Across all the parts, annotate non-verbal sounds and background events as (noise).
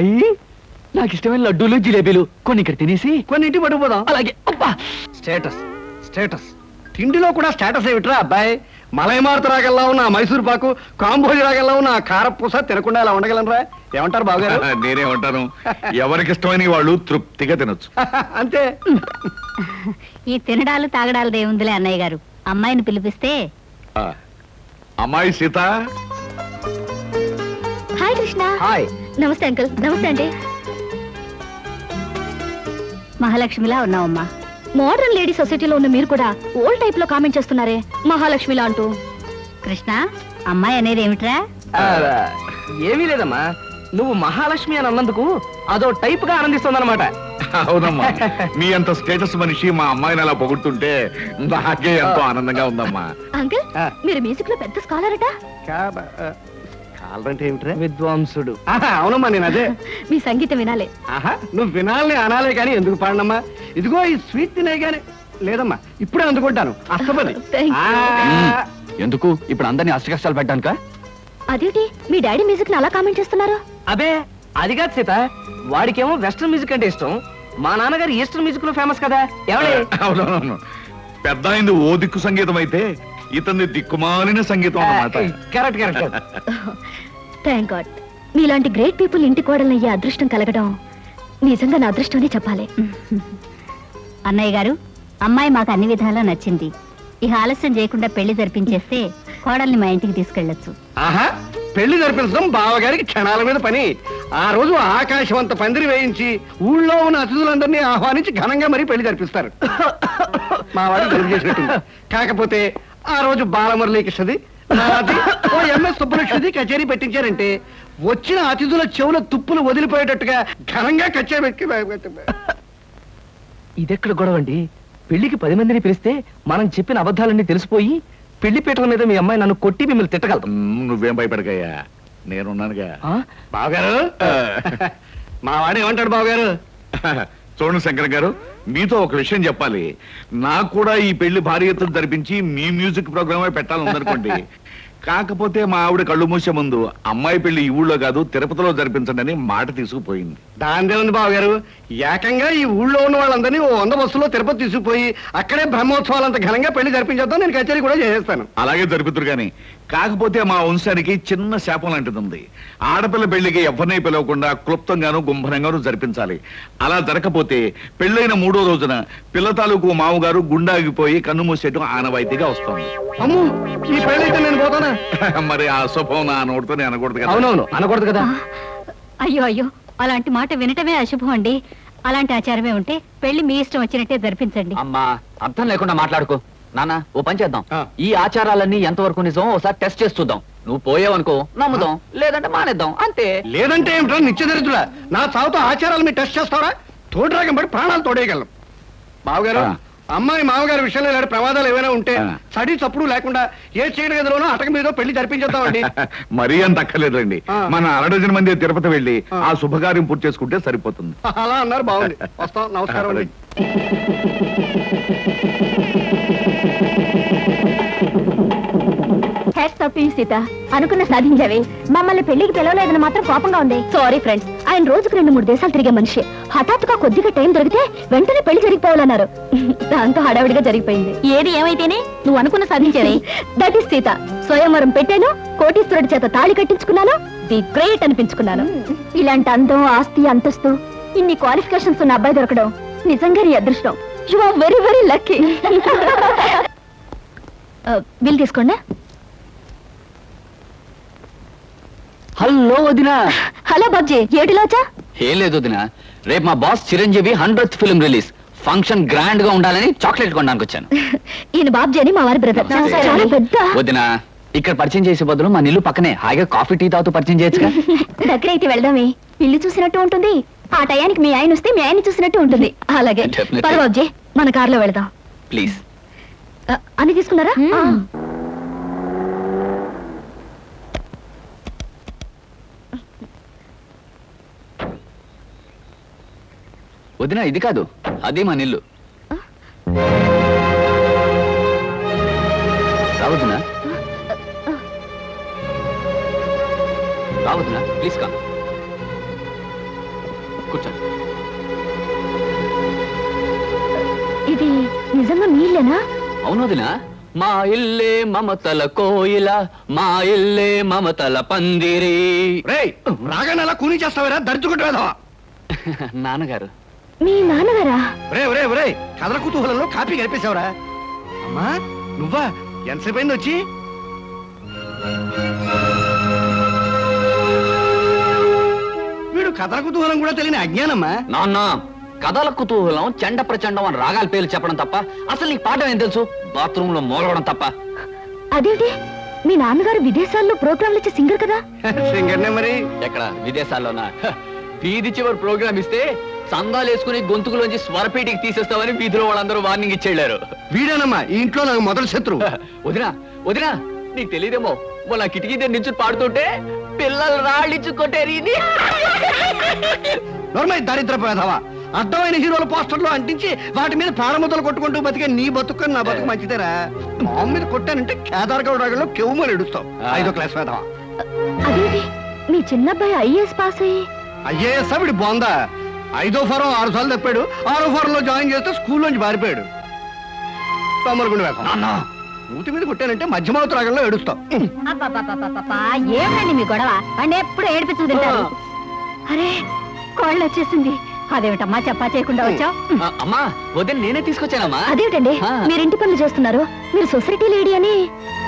అబ్బాయి? నాకు ఇష్టమైన లడ్డూలు జిలేబీలు కొన్ని ఇక్కడ తినేసి కొన్ని ఇంటి పట్టుకుపోదాం. అలాగే. అబ్బా! Status status. తిండిలో కూడా స్టేటస్ ఏమిట్రా అబ్బాయి? మలైమారుత రాగల్లా ఉన్న మైసూర్ పాకు కాంబోజ్ రాగల్లా ఉన్న కారపూస తినకుండా ఇలా ఉండగలనరా? ఏమంటారు బావగారు? (laughs) నేనే ఉంటాను. ఎవరికి ఇష్టమైన వాళ్ళు తృప్తిగా తినొచ్చు. (laughs) అంతే. ఈ తినడాలు తాగడాలు దేవుందిలే అన్నయ్య గారు. అమ్మాయిని పిలిపిస్తే ఆ, అమ్మాయి సీత? హాయ్ కృష్ణ. హాయ్. నమస్తే అంకుల్. నమస్తే అండి మహాలక్ష్మిలా ఉన్నావమ్మా. మోడర్న్ లేడీ సొసైటీలో ఉన్న మీరు కూడా ఓల్డ్ టైప్లో కామెంట్ చేస్తున్నారే. మహాలక్ష్మిలా అంటూ. కృష్ణ అమ్మాయి అనేది ఏమిట్రా? ఏమీ లేదమ్మా. నువ్వు మహాలక్ష్మి అని అన్నందుకు అదో టైప్గా ఆనందిస్తుందన్నమాట. అవునమ్మా. మీ అంత స్టేటస్ మనిషి మా అమ్మాయిని అలా పొగుడుతుంటే నాకే ఎంతో ఆనందంగా ఉందమ్మా. అంకుల్. మీరు మ్యూజిక్లో పెద్ద స్కాలర్ అట? ఏమిట్రా విద్వాంసుడు. అవునమ్మా నేను అదే. మీ సంగీతం వినాలే. ఆహా నువ్వు వినాలని అనాలే కానీ ఎందుకు పాడనమ్మా? ఇదిగో ఈ స్వీట్ తినే గానీ లేదమ్మా ఇప్పుడే అందుకుంటాను. అస్తపది Thank you. ఆ, ఎందుకు? ఇప్పుడు అందరినీ అష్ట కష్టాలు పెట్టడానిక? అదేంటి? మీ డాడీ మ్యూజిక్ని అలా కామెంట్ చేస్తున్నారు? అబే అది కాదు సీత. వాడికేమో వెస్ట్రన్ మ్యూజిక్ అంటే ఇష్టం. మా నాన్నగారు ఈస్టర్న్ మ్యూజిక్లో ఫేమస్ కదా. ఎవడే అవునవును పెద్ద అయింది ఓ దిక్కు సంగీతం అయితే ఇతని దిక్కుమాలిన సంగీతం అన్నమాట. Correct correct. థ్యాంక్ గాడ్ మీలాంటి గ్రేట్ పీపుల్ ఇంటి కోడల్ని అయ్యే అదృష్టం కలగడం నిజంగా నా అదృష్టం అని చెప్పాలి. అన్నయ్య గారు అమ్మాయి మాకు అన్ని విధాలా నచ్చింది. ఇక ఆలస్యం చేయకుండా పెళ్ళి జరిపించేస్తే కోడల్ని మా ఇంటికి తీసుకెళ్ళొచ్చు ఆహా పెళ్ళి జరిపించడం బావగారికి క్షణాల మీద పని. ఆ రోజు ఆకాశవంత పందిరి వేయించి ఊళ్ళో ఉన్న అతిథులందరినీ ఆహ్వానించి ఘనంగా మరీ పెళ్ళి జరిపిస్తారు. (coughs) మా చేసినట్టుంది. కాకపోతే ఆ రోజు బాలమురళీకృష్ణది నాది ఓ ఎంఎస్ సుబ్బలక్ష్మిది కచేరీ పెట్టించారంటే వచ్చిన అతిథుల చెవుల తుప్పులు వదిలిపోయేటట్టుగా ఘనంగా కచేరీ పెట్టి ఇదెక్కడ గొడవ అండి పెళ్ళికి పది మందిని పిలిస్తే మనం చెప్పిన అబద్ధాలన్నీ తెలిసిపోయి పెళ్ళి పీటల మీద మీ అమ్మాయి నన్ను కొట్టి మిమ్మల్ని తిట్టగలదు. మ్, నువ్వేం భయపడకయ్యా? నేనున్నానుగా? బావగారు? మా వాడు ఏమంటాడు బావగారు? చూడండి శంకర్ గారు మీతో ఒక విషయం చెప్పాలి. నాకు కూడా ఈ పెళ్ళి భారీ ఎత్తున జరిపించి మీ మ్యూజిక్ ప్రోగ్రామే పెట్టాలని ఉందనుకోండి (laughs) కాకపోతే మా ఆవిడ కళ్ళు మూసే ముందు అమ్మాయి పెళ్ళి ఈ ఊళ్ళో కాదు తిరుపతిలో జరిపించండి అని మాట తీసుకుపోయింది. దాందే ఉంది బావగారు. ఏకంగా ఈ ఊళ్ళో ఉన్న వాళ్ళందరినీ ఓ వంద బస్సులో తిరుపతి తీసుకుపోయి అక్కడే బ్రహ్మోత్సవాలంత ఘనంగా పెళ్ళి జరిపించేద్దాం నేను కచేరీ కూడా చేసేస్తాను. అలాగే జరుపుతురు గాని. కాకపోతే మా వంశానికి చిన్న శాపం లాంటిది ఉంది. ఆడపిల్ల పెళ్ళికి ఎవరిని పిలవకుండా క్లుప్తంగాను గుంభనంగాను జరిపించాలి. అలా జరగకపోతే పెళ్ళైన మూడో రోజున పిల్ల తాలూకు మామగారు గుండాగిపోయి కన్ను మూసేయటం ఆనవాయితీగా వస్తుంది. అమ్ము ఈ నేను పోతానా? (laughs) మరి ఆ శుభం నా నోటితోనే అనకూడదు కదా. అవునవును అనకూడదు కదా. అయ్యో అయ్యో అలాంటి మాట వినటమే అశుభం అండి. అలాంటి ఆచారమే ఉంటే పెళ్ళి మీ ఇష్టం వచ్చినట్టే జరిపించండి. అమ్మా అర్థం లేకుండా మాట్లాడుకో. నాన్న ఓ పని చేద్దాం. ఈ ఆచారాలన్నీ ఎంతవరకు నిజం ఒకసారి టెస్ట్ చేసి చూద్దాం. నువ్వు పోయావనుకో నమ్ముదాం లేదంటే మానేద్దాం అంతే. లేదంటే ఏమిటో నిత్యదరిద్రులా నా చావుతో ఆచారాలు మీరు టెస్ట్ చేస్తారా తోడురాగం పడి ప్రాణాలు తోడేయగలం బావగారు. అమ్మాయి మామగారి విషయంలో ఇలాంటి ప్రమాదాలు ఏమైనా ఉంటే. చడి చప్పుడు లేకుండా ఏ చీకటి గదిలోనో అటక మీద పెళ్ళి జరిపించేద్దామండి. (laughs) మరీ అంత అక్కర్లేదండి. మన అరడజన మంది తిరుపతి వెళ్ళి ఆ. ఆ శుభకార్యం పూర్తి చేసుకుంటే సరిపోతుంది. (laughs) అలా అన్నారు బాగుంది వస్తాం నమస్కారం అండి. ఆఫ్ సీత. అనుకున్న సాధించావే. మమ్మల్ని పెళ్ళికి పిలవలేదని మాత్రం కోపంగా ఉంది. సారీ ఫ్రెండ్స్ ఆయన రోజుకు రెండు మూడు దేశాలు తిరిగే మనిషి. హఠాత్తుగా కొద్దిగా టైం దొరికితే వెంటనే పెళ్ళి జరిగిపోవాలన్నారు. దాంతో హడావిడిగా జరిగిపోయింది. ఏది ఏమైతేనే నువ్వు అనుకున్న సాధించావే. That is Sita. స్వయంవరం పెట్టాను కోటీశ్వరుడి చేత తాళి కట్టించుకున్నాను ది గ్రేట్ అనిపించుకున్నాను. ఇలాంటి అందం ఆస్తి అంతస్తు ఇన్ని క్వాలిఫికేషన్స్ ఉన్న అబ్బాయి దొరకడం నిజంగా నీ అదృష్టం. You are very very lucky bill తీసుకోండి? హలో వదినా. హలో బాబ్జీ ఏటిలోచా ఏం లేదు వదినా. రేపు మా boss Chiranjeevi hundred film release. Function గ్రాండ్గా ఉండాలని చాక్లెట్ కొనడానికి వచ్చాను. ఈయన బాబ్జీ అని మా వారి బ్రదర్. నమస్తే. చాలా పెద్ద. వదినా ఇక్కడ పరిచయం చేసే బదులు మా నిల్లు పక్కనే హాయిగా కాఫీ టీ తాగుతూ పరిచయం చేయొచ్చుగా? దగ్గర అయితే వెళ్దామే. ఇల్లు చూసినట్టు ఉంటుంది. ఆ టయానికి మీ ఆయన వస్తే మీ ఆయన చూసినట్టు ఉంటుంది. అలాగే. Definitely. పద బాబ్జీ మన కార్లో వెళ్దాం. ప్లీజ్ ఆ, అన్ని తీసుకున్నారా? ఆ. వదినా ఇది కాదు. అది మా నిల్లు. రావద్దునా రావద్దునా ప్లీజ్ కా కూర్చోండి ఇది నిజంగా మీలేనా అవును వదినా. మా ఇల్లే మమతల కోయిల మా ఇల్లే మమతల పందిరి. రేయ్ రాగానే అలా కూని చేస్తావరా? దర్చుకుంటూ వేదవా (laughs) నాన్నగారు మీ నాన్నగారా? రే రే రే కథల కుతూహలంలో కాపీ గడిపేశావురా. అమ్మా నువ్వా? ఎంతసేపు అయింది వచ్చి? వీడు కథల కుతూహలం కూడా తెలియని అజ్ఞానమ్మా. నాన్న కథల కుతూహలం చెండ ప్రచండం అని రాగాల పేర్లు చెప్పడం తప్ప అసలు నీకు పాఠం ఏం తెలుసు? బాత్రూమ్లో మూలవడం తప్ప. అదేంటి? మీ నాన్నగారు విదేశాల్లో ప్రోగ్రాంలు ఇచ్చే సింగర్ కదా? (laughs) సింగర్నే మరి? ఎక్కడ? విదేశాల్లోనా? వీధి చివరి ప్రోగ్రామ్ ఇస్తే సందాలు వేసుకుని గొంతుకులోంచి స్వరపేటికి తీసేస్తామని వీధిలో వాళ్ళందరూ వార్నింగ్ ఇచ్చేళ్ళారు వీడేనమ్మా ఈ ఇంట్లో నాకు మొదటి శత్రువు. (laughs) వదినా వదినా నీకు తెలియదేమో మొన్న కిటికీ దగ్గర నుంచి పాడుతుంటే పిల్లలు రాళ్ళిచ్చు కొట్టేరి. (laughs) నోర్మై దరిద్ర పేదవా అర్థమైన హీరోల పోస్టర్లు అంటించి వాటి మీద ప్రాణముద్దలు కొట్టుకుంటూ బతికే నీ బతుకు నా బతుకు మంచిదేరా. మామూలు మీద కొట్టానంటే కేదార్గౌడ రాగంలో కెవ్వుమని ఎడుస్తావు. ఐదో క్లాస్ పేదవా. అదేంటి? మీ చిన్నబ్బాయి ఐఏఎస్ పాస్ అయ్యి? ఐఏఎస్ వీడి బోందా. ఐదో ఫారం ఆరు సార్లు తప్పాడు. ఆరో ఫారం లో జాయిన్ చేస్తే స్కూల్లోంచి పారిపోయాడు. తొమ్మలగుండి వేసం ఊటి మీద కొట్టానంటే మధ్యమావతి రాగంలో ఏడుస్తావు ఏమిటండి మీ గొడవ? అండి ఎప్పుడు ఏడిపించు తింటారు? అరే కోళ్ళు వచ్చేసింది. అదేమిటమ్మా చెప్పా చేయకుండా వచ్చావు? అమ్మా వదిన నేనే తీసుకొచ్చానమ్మా. అదేమిటండి? ఆ. మీరు ఇంటి పనులు చేస్తున్నారు. మీరు సొసైటీ లేడీ అని?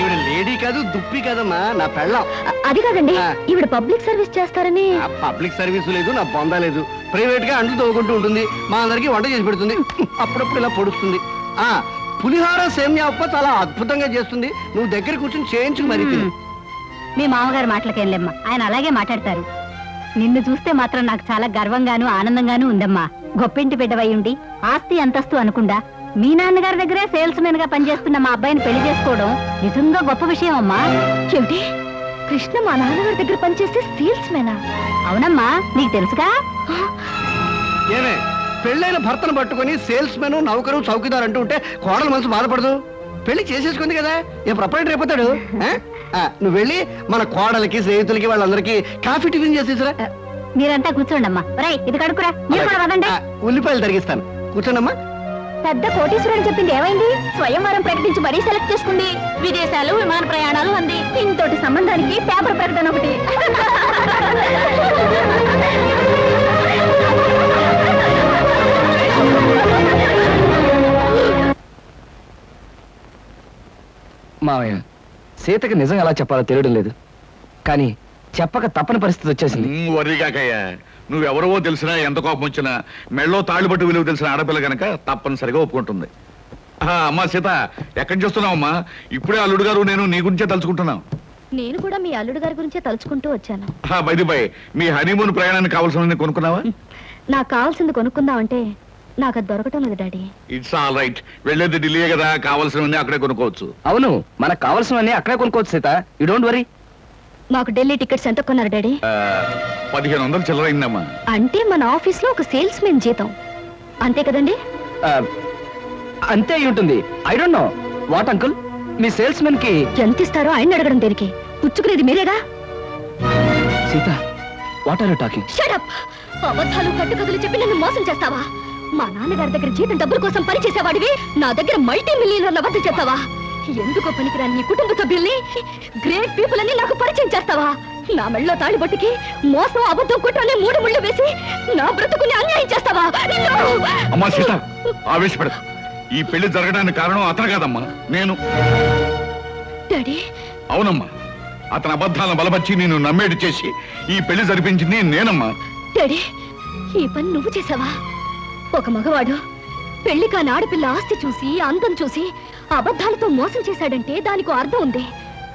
ఈవిడ లేడీ కాదు దుప్పి కాదమ్మా నా పెళ్ళం. అ- అది కాదండి. ఆ. ఈవిడ పబ్లిక్ సర్వీస్ చేస్తారని? ఆ పబ్లిక్ సర్వీస్ లేదు నా బొందా లేదు. ప్రైవేట్గా అంట్లు తవ్వుకుంటూ ఉంటుంది. మా అందరికి వంట చేసి పెడుతుంది. అప్పుడప్పుడు ఇలా పొడుస్తుంది. ఆ పులిహార సేమ్యా ఉప్ప చాలా అద్భుతంగా చేస్తుంది. నువ్వు దగ్గర కూర్చొని చేయించుకు మరి తిను. మీ మామగారు మాటలకేం లేమ్మా. ఆయన అలాగే మాట్లాడతారు. నిన్ను చూస్తే మాత్రం నాకు చాలా గర్వంగాను ఆనందంగాను ఉందమ్మా. గొప్పింటి బిడ్డవై ఉండి ఆస్తి అంతస్తు అనుకుండా మీ నాన్నగారి దగ్గరే సేల్స్ మెన్గా పనిచేస్తున్న మా అబ్బాయిని పెళ్ళి చేసుకోవడం నిజంగా గొప్ప విషయం అమ్మా. ఏమిటి? కృష్ణ మా నాన్నగారి దగ్గర పనిచేస్తే సేల్స్ మేనా అవునమ్మా నీకు తెలుసుగా? ఏమే పెళ్ళైన భర్తను పట్టుకొని సేల్స్ మెన్ నౌకరు చౌకీదార్ అంటూ ఉంటే కోడలు మనసు బాధపడదు? పెళ్ళి చేసేసుకుంది కదా ఏ ప్రపంచం రేపుతాడు (laughs) నువ్వు వెళ్ళి మన కోడలకి స్నేహితులకి వాళ్ళందరికీ కాఫీ టిఫిన్ చేసేసిరా. మీరంతా కూర్చోండమ్మా. ఒరేయ్ ఇది కడుకురా మీరు కూడా వదండి. ఆ, ఉల్లిపాయలు తరిగిస్తాను. కూర్చోనమ్మా పెద్ద కోటీశ్వరుడు చెప్పింది ఏమైంది? స్వయంవరం ప్రకటించి మరీ సెలెక్ట్ చేసుకుంది. విదేశాలు విమాన ప్రయాణాలు అంది. ఇంతటి సంబంధానికి పేపర్ ప్రకటన ఒకటి. (laughs) మావయ్య సీతకి నిజం ఎలా చెప్పాలో తెలియడం లేదు. కానీ చెప్పక తప్పని పరిస్థితి వచ్చేసింది. వరిగాకయ్యా నువ్వెవరవో తెలిసినా ఎంత కోపం వచ్చినా మెళ్ళో తాళ్ళు పట్టు విలువ తెలిసిన ఆడపిల్ల గనక తప్పనిసరిగా ఒప్పుకుంటుంది. ఆ, అమ్మా సీత ఎక్కడి చూస్తున్నావమ్మా ఇప్పుడే అల్లుడు గారు నేను నీ గురించే తలుచుకుంటున్నాం. నేను కూడా మీ అల్లుడు గారి గురించే తలుచుకుంటూ వచ్చాను. బైది బై మీ హనీమూన్ ప్రయాణానికి కావాల్సిన కొనుక్కున్నావా? నాకు కావాల్సింది కొనుక్కుందామంటే నాకు అది దొరకటం లేదు డాడీ. ఇట్స్ ఆల్ రైట్ వెళ్ళేది ఢిల్లీ కదా కావాల్సినవన్నీ అక్కడే కొనుక్కోవచ్చు. అవును మనకు కావాల్సినవన్నీ అక్కడే కొనుక్కోవచ్చు సీత. యూ డోంట్ వరీ మాకు ఢిల్లీ టికెట్స్ ఎంత కొన్నారు డాడీ? పదిహేను వందలు చిల్లరైందమ్మా. అంటే మన ఆఫీస్లో ఒక సేల్స్ మెన్ జీతం. అంతే కదండి? అంతే అయి ఉంటుంది. I don't know what uncle me sales మెన్కి ఎంత ఇస్తారో ఆయన అడగడం దేనికి? పుచ్చుకునేది మీరేగా? Sita what are you talking shut up అబద్ధాలు కట్టుకథలు చెప్పి నన్ను మోసం చేస్తావా? మా నాన్నగారి దగ్గర జీతం డబ్బుల కోసం పనిచేసేవాడివి నా దగ్గర మల్టీ మిలియనర్ల వద్ద చేస్తావా ఎందుకో పనికిరాని నీ కుటుంబ సభ్యుల్ని గ్రేట్ పీపుల్ అని నాకు పరిచయం చేస్తావా? నా మెళ్ళలో తాళిబొట్టుకి మోసం అబద్ధం కుట్రనే మూడు ముళ్ళు వేసి నా బ్రతుకుని అన్యాయం చేస్తావా! అమ్మా సీత ఆవేశపడ. ఈ పెళ్ళి జరగడానికి కారణం అతను కాదమ్మా నేను. డాడీ. అవునమ్మా అతని అబద్ధాలను బలపరిచి నేను నమ్మేటి చేసి ఈ పెళ్ళి జరిపించింది నేనమ్మా. డాడీ ఈ పని నువ్వు చేసావా? ఒక మగవాడు పెళ్ళి కాని ఆడపిల్ల ఆస్తి చూసి అందం చూసి అబద్ధాలతో మోసం చేశాడంటే దానికి అర్థం ఉంది.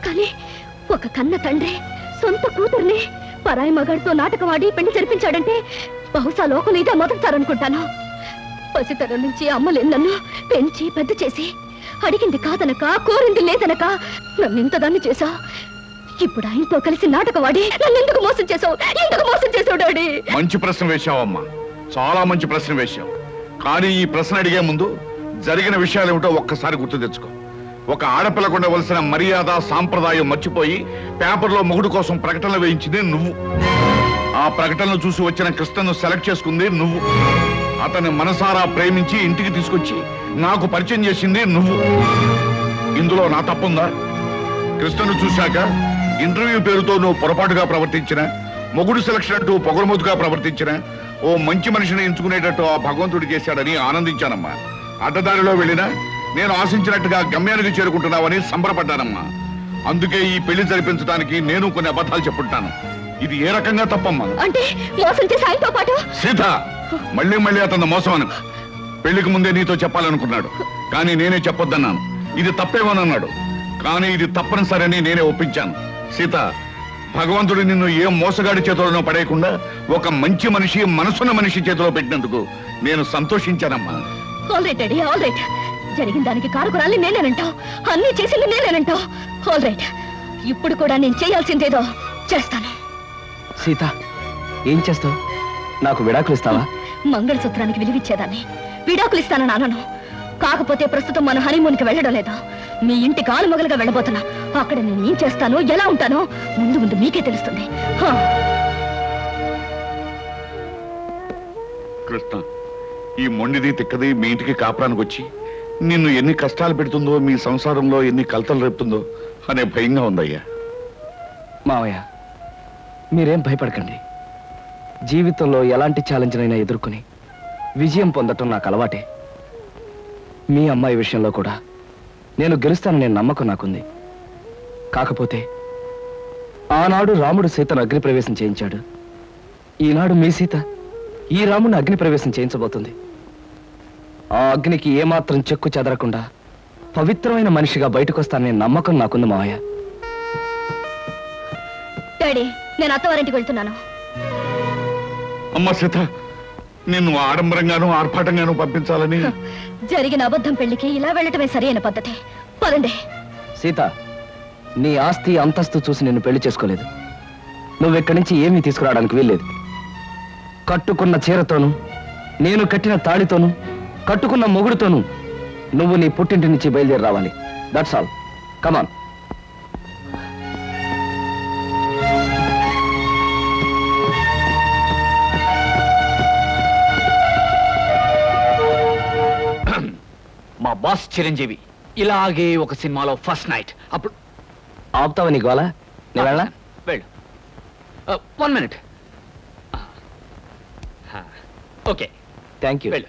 కానీ ఒక కన్న తండ్రి సొంత కూతుర్ని పరాయి మగాడితో నాటకవాడి పెళ్ళి జరిపించాడంటే బహుశా లోకం ఇదే మొదటిసారనుకుంటాను. పసితరం నుంచి అమ్మలేని నన్ను పెంచి పెద్ద చేసి అడిగింది కాదనక కోరింది లేదనక నన్ను ఇంతదాన్ని చేశా ఇప్పుడు ఆయనతో కలిసి నాటకవాడి నన్ను ఎందుకు మోసం చేసావు ఎందుకు మోసం చేసావు డాడీ? మంచి ప్రశ్న వేశావమ్మా. చాలా మంచి ప్రశ్న వేశావు. కానీ ఈ ప్రశ్న అడిగే ముందు జరిగిన విషయాలు ఏమిటో ఒక్కసారి గుర్తు తెచ్చుకో. ఒక ఆడపిల్లకు ఉండవలసిన మర్యాద సాంప్రదాయం మర్చిపోయి పేపర్లో మొగుడు కోసం ప్రకటనలు వేయించింది నువ్వు. ఆ ప్రకటనలు చూసి వచ్చిన కృష్ణను సెలెక్ట్ చేసుకుంది నువ్వు. అతన్ని మనసారా ప్రేమించి ఇంటికి తీసుకొచ్చి నాకు పరిచయం చేసింది నువ్వు. ఇందులో నా తప్పుందా? కృష్ణను చూశాక ఇంటర్వ్యూ పేరుతో నువ్వు పొరపాటుగా ప్రవర్తించిన మొగుడు సెలక్షన్ అంటూ పొగరమోతుగా ప్రవర్తించిన ఓ మంచి మనిషిని ఎంచుకునేటట్టు ఆ భగవంతుడు చేశాడని ఆనందించానమ్మా. అడ్డదారిలో వెళ్ళినా నేను ఆశించినట్టుగా గమ్యానికి చేరుకుంటున్నావని సంబరపడ్డానమ్మా. అందుకే ఈ పెళ్ళి జరిపించడానికి నేను కొన్ని అబద్ధాలు చెప్పుంటాను. ఇది ఏ రకంగా తప్పమ్మా? అంటే మోసం చేసి ఆయనతో పాటు? సీత మళ్ళీ మళ్ళీ అతను మోసం అను పెళ్ళికి ముందే నీతో చెప్పాలనుకున్నాడు. కానీ నేనే చెప్పొద్దన్నాను. ఇది తప్పేమోనన్నాడు. కానీ ఇది తప్పనిసరని నేనే ఒప్పించాను. సీత భగవంతుడు నిన్ను ఏ మోసగాడి చేతిలోనో పడేయకుండా ఒక మంచి మనిషి మనసున్న మనిషి చేతిలో పెట్టినందుకు నేను సంతోషించానమ్మా. All right daddy all right జరిగిన దానికి కారుకురాలి నేనేనంటావు అన్ని చేసింది నేనేనంటావు ఆల్ రైట్ ఇప్పుడు కూడా నేను చేయాల్సిందేదో చేస్తాను. సీత ఏం చేస్తావు? నాకు విడాకులు ఇస్తావా? మంగళసూత్రానికి విలువిచ్చేదాన్ని. విడాకులు ఇస్తానని అనను. కాకపోతే ప్రస్తుతం మన హనీమూన్కి వెళ్ళడం లేదా. మీ ఇంటి కాలు మొగలుగా వెళ్ళబోతున్నా. అక్కడ నేను ఏం చేస్తానో ఎలా ఉంటానో ముందు ముందు మీకే తెలుస్తుంది. కృష్ణ ఈ మొండిది తిక్కది మీ ఇంటికి కాపురానికి వచ్చి నిన్ను ఎన్ని కష్టాలు పెడుతుందో మీ సంసారంలో ఎన్ని కలతలు రేపుతుందో అనే భయంగా ఉందయ్యా. మావయ్య మీరేం భయపడకండి. జీవితంలో ఎలాంటి ఛాలెంజ్నైనా ఎదుర్కొని విజయం పొందటం నాకు అలవాటే. మీ అమ్మాయి విషయంలో కూడా నేను గెలుస్తాననే నమ్మకం నాకుంది. కాకపోతే ఆనాడు రాముడు సీతను అగ్నిప్రవేశం చేయించాడు. ఈనాడు మీ సీత ఈ రాముడిని అగ్నిప్రవేశం చేయించబోతుంది. ఆ అగ్నికి ఏమాత్రం చెక్కు చెదరకుండా పవిత్రమైన మనిషిగా బయటకొస్తాననే నమ్మకం నాకుంది మావయ్య. డాడీ నేను అత్తవారింటికి వెళ్తున్నాను. అమ్మ సీత నిన్ను ఆడంబరంగాను ఆర్భాటంగాను పంపించాలని. జరిగిన అబద్ధం పెళ్ళికి ఇలా వెళ్ళటమే సరైన పద్ధతి. పదండి. సీత నీ ఆస్తి అంతస్తు చూసి నిన్ను పెళ్ళి చేసుకోలేదు. నువ్వెక్కడి నుంచి ఏమీ తీసుకురావడానికి వీల్లేదు. కట్టుకున్న చీరతోనూ నేను కట్టిన తాళితోనూ కట్టుకున్న మొగుడుతోనూ నువ్వు నీ పుట్టింటి నుంచి బయలుదేరి రావాలి. That's all come on boss Chiranjeevi. ఇలాగే ఒక సినిమాలో ఫస్ట్ నైట్. అప్పుడు ఆపుతావా నీ గోల? నేను వెళ్ళా. వెళ్ళు one minute. Okay. Thank you వెళ్ళు.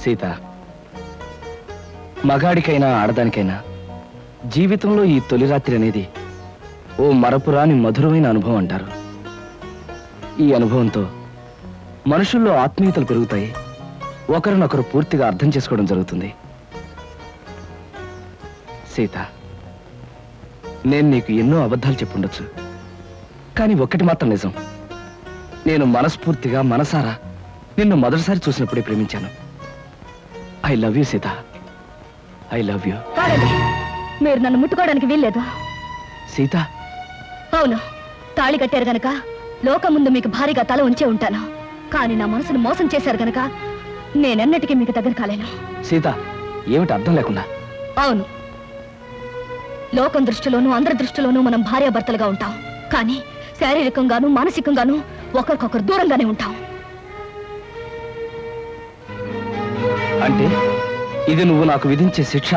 సీత మగాడికైనా ఆడదానికైనా జీవితంలో ఈ తొలి రాత్రి అనేది ఓ మరపురాని మధురమైన అనుభవం అంటారు. ఈ అనుభవంతో మనుషుల్లో ఆత్మీయతలు పెరుగుతాయి. ఒకరినొకరు పూర్తిగా అర్థం చేసుకోవడం జరుగుతుంది. సీత నేను నీకు ఎన్నో అబద్ధాలు చెప్పుండొచ్చు. కానీ ఒక్కటి మాత్రం నిజం. నేను మనస్ఫూర్తిగా మనసారా నిన్ను మొదటిసారి చూసినప్పుడే ప్రేమించాను. I love you Sita. I love you. కాదండి. మీరు నన్ను ముట్టుకోవడానికి వీల్లేదు. సీత. అవును. తాళి కట్టారు గనక లోకం ముందు మీకు భారీగా తల ఉంచే ఉంటాను. కానీ నా మనసును మోసం చేశారు గనక నేనెన్నటికీ మీకు దగ్గర కాలేను. సీత ఏమిటి అర్థం లేకుండా? అవును. లోకం దృష్టిలోనూ అందరి దృష్టిలోనూ మనం భార్యాభర్తలుగా ఉంటాం. కానీ శారీరకంగాను మానసికంగాను ఒకరికొకరు దూరంగానే ఉంటాం. అంటే? ఇది నువ్వు నాకు విధించే శిక్ష?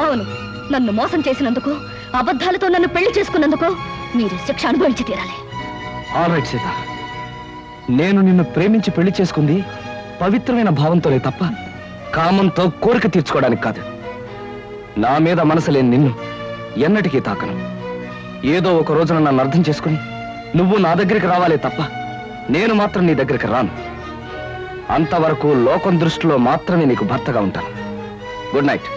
అవును. నన్ను మోసం చేసినందుకు అబద్ధాలతో నన్ను పెళ్ళి చేసుకున్నందుకు మీరు శిక్ష అనుభవించి తీరాలి. All right Sita. నేను నిన్ను ప్రేమించి పెళ్ళి చేసుకుంది పవిత్రమైన భావంతోనే తప్ప కామంతో కోరిక తీర్చుకోవడానికి కాదు. నా మీద మనసు లేని నిన్ను ఎన్నటికీ తాకను. ఏదో ఒక రోజున నన్ను అర్థం చేసుకుని నువ్వు నా దగ్గరికి రావాలే తప్ప నేను మాత్రం నీ దగ్గరికి రాను. అంతవరకు లోకం దృష్టిలో మాత్రమే నీకు భర్తగా ఉంటాను. Good night